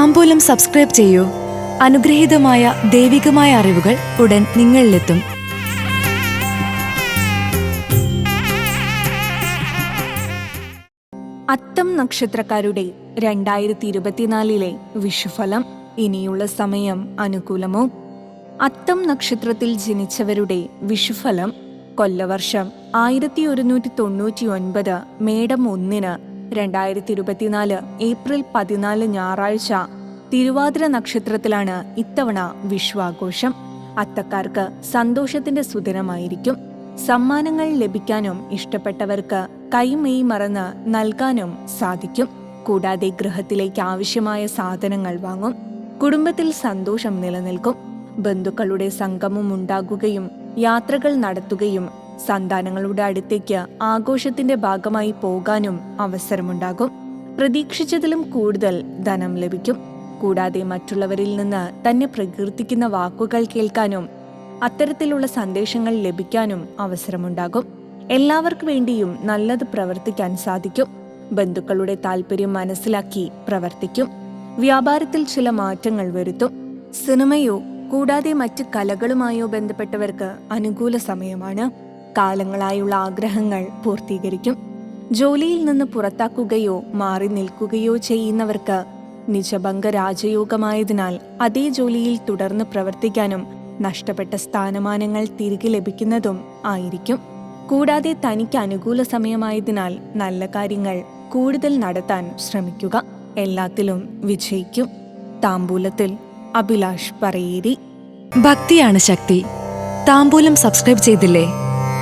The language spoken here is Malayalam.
താമ്പൂലം സബ്സ്ക്രൈബ് ചെയ്യൂ. അനുഗ്രഹീതമായ ദൈവികമായ അറിവുകൾ ഉടൻ നിങ്ങളിലെത്തും. അത്തം നക്ഷത്രക്കാരുടെ രണ്ടായിരത്തി ഇരുപത്തിനാലിലെ വിഷുഫലം ഇനിയുള്ള സമയം അനുകൂലമോ? അത്തം നക്ഷത്രത്തിൽ ജനിച്ചവരുടെ വിഷുഫലം കൊല്ലവർഷം ആയിരത്തി ഒരുന്നൂറ്റി തൊണ്ണൂറ്റി ഒൻപത് മേടം ഒന്നിന് രണ്ടായിരത്തി ഇരുപത്തിനാല് ഏപ്രിൽ പതിനാല് ഞായറാഴ്ച തിരുവാതിര നക്ഷത്രത്തിലാണ് ഇത്തവണ വിഷുവാഘോഷം അത്തക്കാർക്ക് സന്തോഷത്തിന്റെ സുദിനമായിരിക്കും. സമ്മാനങ്ങൾ ലഭിക്കാനും ഇഷ്ടപ്പെട്ടവർക്ക് കൈമെയ് മറന്ന് നൽകാനും സാധിക്കും. കൂടാതെ ഗൃഹത്തിലേക്ക് ആവശ്യമായ സാധനങ്ങൾ വാങ്ങും. കുടുംബത്തിൽ സന്തോഷം നിലനിൽക്കും. ബന്ധുക്കളുടെ സംഗമം ഉണ്ടാകുകയും യാത്രകൾ നടത്തുകയും സന്താനങ്ങളുടെ അടുത്തേക്ക് ആഘോഷത്തിന്റെ ഭാഗമായി പോകാനും അവസരമുണ്ടാകും. പ്രതീക്ഷിച്ചതിലും കൂടുതൽ ധനം ലഭിക്കും. കൂടാതെ മറ്റുള്ളവരിൽ നിന്ന് തന്നെ പ്രകീർത്തിക്കുന്ന വാക്കുകൾ കേൾക്കാനും അത്തരത്തിലുള്ള സന്ദേശങ്ങൾ ലഭിക്കാനും അവസരമുണ്ടാകും. എല്ലാവർക്കു വേണ്ടിയും നല്ലത് പ്രവർത്തിക്കാൻ സാധിക്കും. ബന്ധുക്കളുടെ താല്പര്യം മനസ്സിലാക്കി പ്രവർത്തിക്കും. വ്യാപാരത്തിൽ ചില മാറ്റങ്ങൾ വരുത്തും. സിനിമയോ കൂടാതെ മറ്റ് കലകളുമായോ ബന്ധപ്പെട്ടവർക്ക് അനുകൂല സമയമാണ്. കാലങ്ങളായുള്ള ആഗ്രഹങ്ങൾ പൂർത്തീകരിക്കും. ജോലിയിൽ നിന്ന് പുറത്താക്കുകയോ മാറി നിൽക്കുകയോ ചെയ്യുന്നവർക്ക് നിജഭംഗ രാജയോഗമായതിനാൽ അതേ ജോലിയിൽ തുടർന്ന് പ്രവർത്തിക്കാനും നഷ്ടപ്പെട്ട സ്ഥാനമാനങ്ങൾ തിരികെ ലഭിക്കുന്നതും ആയിരിക്കും. കൂടാതെ തനിക്ക് അനുകൂല സമയമായതിനാൽ നല്ല കാര്യങ്ങൾ കൂടുതൽ നടത്താൻ ശ്രമിക്കുക എല്ലാത്തിലും വിജയിക്കും. താമ്പൂലത്തിൽ അഭിലാഷ് പറയേരി. ഭക്തിയാണ് ശക്തി. താമ്പൂലം സബ്സ്ക്രൈബ് ചെയ്തില്ലേ?